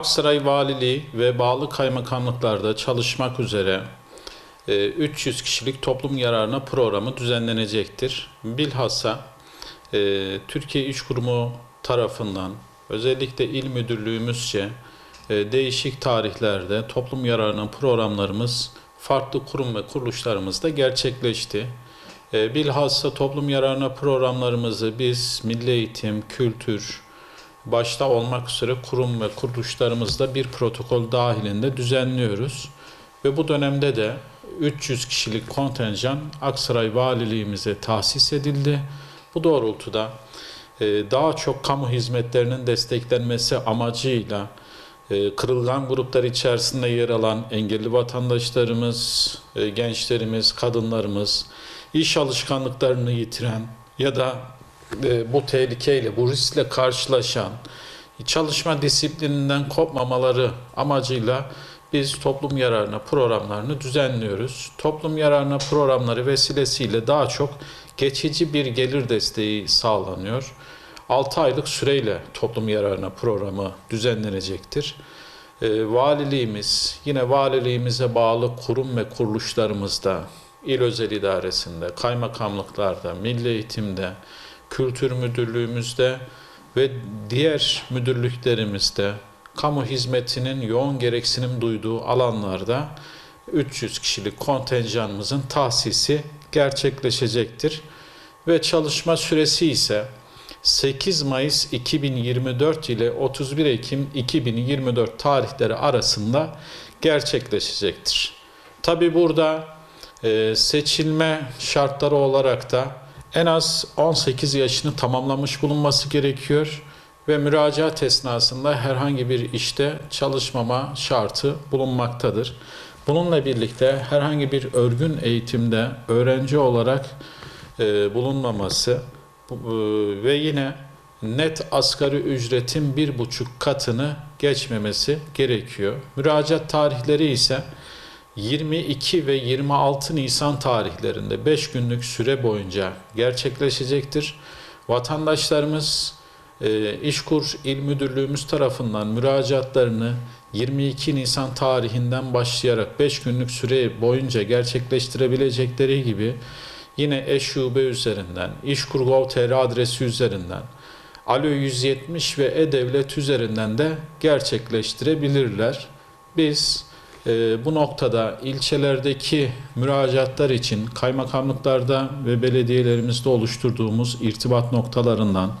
Aksaray Valiliği ve bağlı kaymakamlıklarda çalışmak üzere e, 300 kişilik toplum yararına programı düzenlenecektir. Bilhassa e, Türkiye İş Kurumu tarafından özellikle il müdürlüğümüzce e, değişik tarihlerde toplum yararına programlarımız farklı kurum ve kuruluşlarımızda gerçekleşti. E, Bilhassa toplum yararına programlarımızı biz milli eğitim, kültür, başta olmak üzere kurum ve kuruluşlarımızda bir protokol dahilinde düzenliyoruz. Ve bu dönemde de 300 kişilik kontenjan Aksaray Valiliğimize tahsis edildi. Bu doğrultuda e, daha çok kamu hizmetlerinin desteklenmesi amacıyla e, kırılgan gruplar içerisinde yer alan engelli vatandaşlarımız, e, gençlerimiz, kadınlarımız, iş alışkanlıklarını yitiren ya da e, bu tehlikeyle, bu riskle karşılaşan, çalışma disiplininden kopmamaları amacıyla biz toplum yararına programlarını düzenliyoruz. Toplum yararına programları vesilesiyle daha çok geçici bir gelir desteği sağlanıyor. 6 aylık süreyle toplum yararına programı düzenlenecektir. E, valiliğimiz, yine valiliğimize bağlı kurum ve kuruluşlarımızda, il özel idaresinde, kaymakamlıklarda, milli eğitimde, kültür müdürlüğümüzde ve diğer müdürlüklerimizde kamu hizmetinin yoğun gereksinim duyduğu alanlarda 300 kişilik kontenjanımızın tahsisi gerçekleşecektir. Ve çalışma süresi ise 8 Mayıs 2024 ile 31 Ekim 2024 tarihleri arasında gerçekleşecektir. Tabi burada seçilme şartları olarak da en az 18 yaşını tamamlamış bulunması gerekiyor ve müracaat esnasında herhangi bir işte çalışmama şartı bulunmaktadır. Bununla birlikte herhangi bir örgün eğitimde öğrenci olarak e, bulunmaması bu- e, ve yine net asgari ücretin bir buçuk katını geçmemesi gerekiyor. Müracaat tarihleri ise 22 ve 26 Nisan tarihlerinde 5 günlük süre boyunca gerçekleşecektir. Vatandaşlarımız e, İşkur İl Müdürlüğümüz tarafından müracaatlarını 22 Nisan tarihinden başlayarak 5 günlük süre boyunca gerçekleştirebilecekleri gibi yine eşşube üzerinden, İşkur.gov.tr adresi üzerinden, Alo 170 ve E-Devlet üzerinden de gerçekleştirebilirler. Biz e, bu noktada ilçelerdeki müracaatlar için kaymakamlıklarda ve belediyelerimizde oluşturduğumuz irtibat noktalarından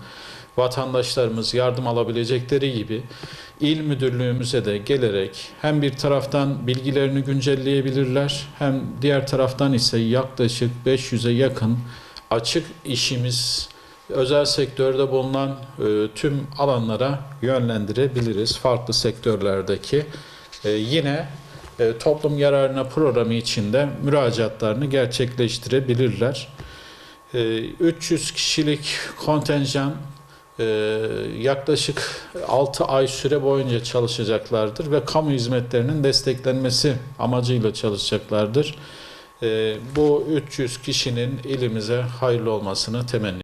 vatandaşlarımız yardım alabilecekleri gibi il müdürlüğümüze de gelerek hem bir taraftan bilgilerini güncelleyebilirler hem diğer taraftan ise yaklaşık 500'e yakın açık işimiz özel sektörde bulunan e, tüm alanlara yönlendirebiliriz farklı sektörlerdeki. E, yine toplum yararına programı içinde müracaatlarını gerçekleştirebilirler. E, 300 kişilik kontenjan e, yaklaşık 6 ay süre boyunca çalışacaklardır ve kamu hizmetlerinin desteklenmesi amacıyla çalışacaklardır. E, bu 300 kişinin ilimize hayırlı olmasını temenni